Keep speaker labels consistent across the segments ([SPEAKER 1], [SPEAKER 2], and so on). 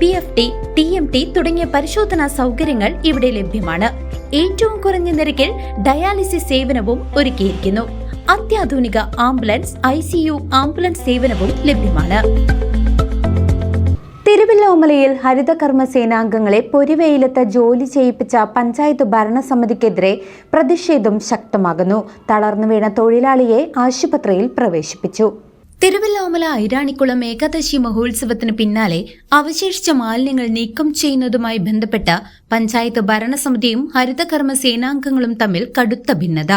[SPEAKER 1] P F T T M T തുടങ്ങിയ പരിശോധനാ സൗകര്യങ്ങൾ ഇവിടെ ലഭ്യമാണ്. ഏറ്റവും കുറഞ്ഞ നിരക്കിൽ ഡയാലിസിസ് സേവനവും ഒരുക്കിയിരിക്കുന്നു. അത്യാധുനിക ambulance I C U ambulance സേവനവും ലഭ്യമാണ്. തിരുവല്ലോമലയിൽ ഹരിതകർമ്മ സേനാംഗങ്ങളെ പൊരിവെയിലത്ത് ജോലി ചെയ്യിപ്പിച്ച പഞ്ചായത്ത് ഭരണസമിതിക്കെതിരെ പ്രതിഷേധം ശക്തമാകുന്നു. തളർന്നു വീണ തൊഴിലാളിയെ ആശുപത്രിയിൽ പ്രവേശിപ്പിച്ചു. തിരുവല്ലോമല ഐരാണിക്കുളം ഏകാദശി മഹോത്സവത്തിന് പിന്നാലെ അവശേഷിച്ച മാലിന്യങ്ങൾ നീക്കം ചെയ്യുന്നതുമായി ബന്ധപ്പെട്ട പഞ്ചായത്ത് ഭരണസമിതിയും ഹരിതകർമ്മ സേനാംഗങ്ങളും തമ്മിൽ കടുത്ത ഭിന്നത.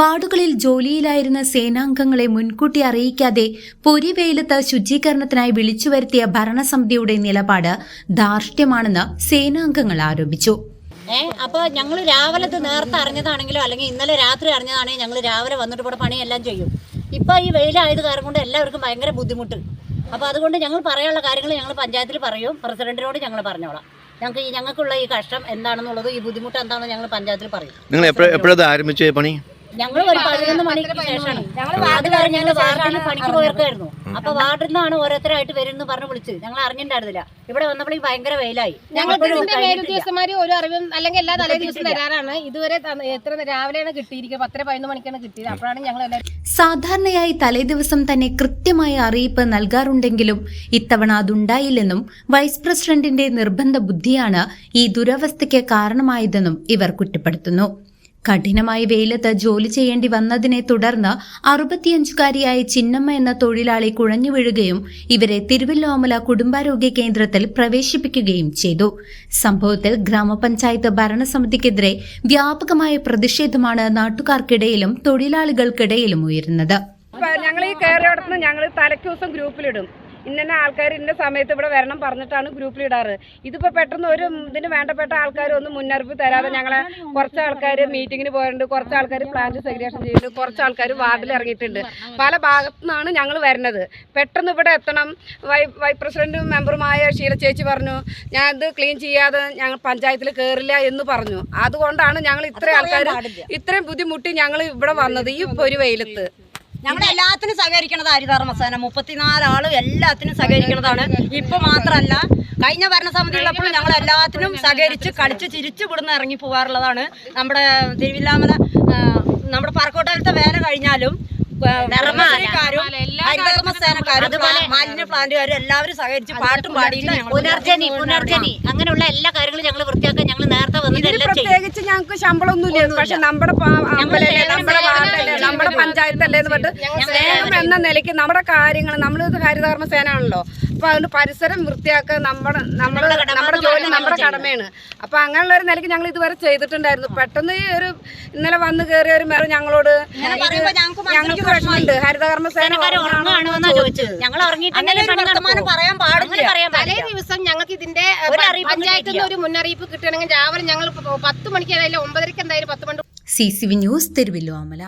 [SPEAKER 1] വാർഡുകളിൽ ജോലിയിലായിരുന്ന സേനാംഗങ്ങളെ മുൻകൂട്ടി അറിയിക്കാതെ പൊരിവെയിലത്ത് ശുചീകരണത്തിനായി വിളിച്ചു വരുത്തിയ ഭരണസമിതിയുടെ നിലപാട് ധാർഷ്ട്യമാണെന്ന് സേനാംഗങ്ങൾ ആരോപിച്ചു.
[SPEAKER 2] ഏ അപ്പോൾ ഞങ്ങൾ രാവിലെ ഇത് നേരത്തെ അറിഞ്ഞതാണെങ്കിലോ അല്ലെങ്കിൽ ഇന്നലെ രാത്രി അറിഞ്ഞതാണെങ്കിൽ ഞങ്ങൾ രാവിലെ വന്നിട്ട് ഇവിടെ പണിയെല്ലാം ചെയ്യും. ഇപ്പോൾ ഈ വെയിലായത് കാരണം കൊണ്ട് എല്ലാവർക്കും ഭയങ്കര ബുദ്ധിമുട്ട്. അപ്പോൾ അതുകൊണ്ട് ഞങ്ങൾ പറയാനുള്ള കാര്യങ്ങൾ ഞങ്ങൾ പഞ്ചായത്തിൽ പറയും. പ്രസിഡന്റിനോട് ഞങ്ങൾ പറഞ്ഞോളാം. ഞങ്ങൾക്ക് ഈ ഞങ്ങൾക്കുള്ള ഈ കഷ്ടം എന്താണെന്നുള്ളത് ഈ ബുദ്ധിമുട്ട് എന്താണെന്ന് ഞങ്ങൾ പഞ്ചായത്തിൽ പറയും.
[SPEAKER 3] നിങ്ങൾ എപ്പോഴത് ആരംഭിച്ച പണി?
[SPEAKER 2] ഞങ്ങൾ ഒരു പതിനൊന്ന് മണിക്ക് ശേഷമാണ് അത് വരെ ഞങ്ങൾ വാർഡിൽ പണിക്ക് പോയർക്കായിരുന്നു അപ്പൊ വാർഡിൽ നിന്നാണ് ഓരോരുത്തരായിട്ട് വരുന്നു പറഞ്ഞു വിളിച്ച് ഞങ്ങൾ അറിഞ്ഞിട്ടുണ്ടായിരുന്നില്ല. ഇവിടെ വന്നപ്പോൾ ഭയങ്കര വെയിലായി.
[SPEAKER 4] ഞങ്ങൾ. ഒരു അറിവും അല്ലെങ്കിൽ എല്ലാ തലേ ദിവസം തരാറാണ് ഇതുവരെ തന്ന- എത്ര രാവിലെയാണ് കിട്ടിയിരിക്കുന്നത് പത്തര പതിനൊന്ന് മണിക്കാണ് കിട്ടിയത്. അപ്പോഴാണ് ഞങ്ങൾ എല്ലാവരും
[SPEAKER 1] സാധാരണയായി തലേദിവസം തന്നെ കൃത്യമായ അറിയിപ്പ് നൽകാറുണ്ടെങ്കിലും ഇത്തവണ അതുണ്ടായില്ലെന്നും വൈസ് പ്രസിഡന്റിന്റെ നിർബന്ധ ബുദ്ധിയാണ് ഈ ദുരവസ്ഥയ്ക്ക് കാരണമായതെന്നും ഇവർ കുറ്റപ്പെടുത്തുന്നു. കഠിനമായി വെയിലത്ത് ജോലി ചെയ്യേണ്ടി വന്നതിനെ തുടർന്ന് അറുപത്തിയഞ്ചുകാരിയായ ചിന്നമ്മ എന്ന തൊഴിലാളി കുഴഞ്ഞു വീഴുകയും ഇവരെ തിരുവല്ലോമല കുടുംബാരോഗ്യ കേന്ദ്രത്തിൽ പ്രവേശിപ്പിക്കുകയും ചെയ്തു. സംഭവത്തിൽ ഗ്രാമപഞ്ചായത്ത് ഭരണസമിതിക്കെതിരെ വ്യാപകമായ പ്രതിഷേധമാണ് നാട്ടുകാർക്കിടയിലും തൊഴിലാളികൾക്കിടയിലും ഉയരുന്നത്.
[SPEAKER 5] ഞങ്ങൾ ഈ കയറിയോടത്തുനിന്ന് ഞങ്ങൾ തലയ്ക്ക് ദിവസം ഗ്രൂപ്പിലിടും. ഇന്ന ആൾക്കാർ ഇന്ന സമയത്ത് ഇവിടെ വരണം പറഞ്ഞിട്ടാണ് ഗ്രൂപ്പിൽ ഇടാറ്. ഇതിപ്പോൾ പെട്ടെന്ന് ഒരു ഇതിന് വേണ്ടപ്പെട്ട ആൾക്കാർ ഒന്നും മുന്നറിയിപ്പ് തരാതെ ഞങ്ങളെ കുറച്ച് ആൾക്കാർ മീറ്റിങ്ങിന് പോയിട്ടുണ്ട് കുറച്ച് ആൾക്കാർ പ്ലാന്റ് സെഗ്രിഗേഷൻ ചെയ്യുന്നുണ്ട് കുറച്ച് ആൾക്കാർ വാർഡിൽ ഇറങ്ങിയിട്ടുണ്ട്. പല ഭാഗത്തു നിന്നാണ് ഞങ്ങൾ വരുന്നത് പെട്ടെന്ന് ഇവിടെ എത്തണം. വൈ വൈ പ്രസിഡന്റും മെമ്പറുമായ ഷീല ചേച്ചി പറഞ്ഞു ഞാൻ ഇത് ക്ലീൻ ചെയ്യാതെ ഞങ്ങൾ പഞ്ചായത്തിൽ കയറില്ല എന്ന് പറഞ്ഞു. അതുകൊണ്ടാണ് ഞങ്ങൾ ഇത്രയും ആൾക്കാർ ഇത്രയും ബുദ്ധിമുട്ടി ഞങ്ങൾ ഇവിടെ വന്നത് ഈ ഒരു വെയിലത്ത്.
[SPEAKER 2] ഞങ്ങൾ എല്ലാത്തിനും സഹകരിക്കണത് ഹരിതകർമ്മസേന മുപ്പത്തിനാല് ആൾ എല്ലാത്തിനും സഹകരിക്കണതാണ്. ഇപ്പൊ മാത്രമല്ല കഴിഞ്ഞ ഭരണസമിതി ഉള്ളപ്പോഴും ഞങ്ങൾ എല്ലാത്തിനും സഹകരിച്ച് കളിച്ച് ചിരിച്ചു വിടുന്ന ഇറങ്ങി പോവാറുള്ളതാണ്. നമ്മുടെ തിരുവില്ലാമല നമ്മുടെ പറക്കോട്ടലത്തെ വേല കഴിഞ്ഞാലും മാലിന്യ പ്ലാന്റുകാരും എല്ലാവരും സഹകരിച്ച് പാട്ടും പാടിയില്ല പുനർജനി പുനർജനി അങ്ങനെയുള്ള എല്ലാ കാര്യങ്ങളും ഞങ്ങൾ വൃത്തിയാക്കാൻ ഞങ്ങൾ നേരത്തെ
[SPEAKER 5] ഇതിന്
[SPEAKER 2] വന്നിട്ടെല്ലാം ചെയ്യും
[SPEAKER 5] പ്രത്യേകിച്ച് ഞങ്ങൾക്ക് ശമ്പളമൊന്നുമില്ല. പക്ഷെ നമ്മുടെ അമ്പലല്ലേ നമ്മുടെ വാർഡല്ലേ നമ്മുടെ പഞ്ചായത്തല്ലേ എന്ന് പറഞ്ഞിട്ട് സ്നേഹം എന്ന നിലയ്ക്ക് നമ്മുടെ കാര്യങ്ങൾ നമ്മളിത് ഹരിതകർമ്മ സേന ആണല്ലോ അപ്പൊ അതുകൊണ്ട് പരിസരം വൃത്തിയാക്കുക നമ്മുടെ നമ്മുടെ നമ്മുടെ ജോലി നമ്മുടെ കടമയാണ്. അപ്പൊ അങ്ങനെയുള്ള ഒരു നിലയ്ക്ക് ഞങ്ങൾ ഇതുവരെ ചെയ്തിട്ടുണ്ടായിരുന്നു. പെട്ടെന്ന് ഈ ഒരു ഇന്നലെ വന്ന് കയറിയ ഒരു മേറെ ഞങ്ങളോട് ഞങ്ങൾക്ക് വിഷമമുണ്ട്. ഹരിതകർമ്മ സേന
[SPEAKER 4] തലേ ദിവസം ഞങ്ങൾക്ക് ഇതിന്റെ പഞ്ചായത്തിൽ നിന്ന് ഒരു മുന്നറിയിപ്പ് കിട്ടണമെങ്കിൽ രാവിലെ ഞങ്ങൾ പത്ത് മണിക്ക് ഏതായാലും ഒമ്പതരക്ക് എന്തായാലും പത്ത് മണി
[SPEAKER 1] C C V news Thiruvallomala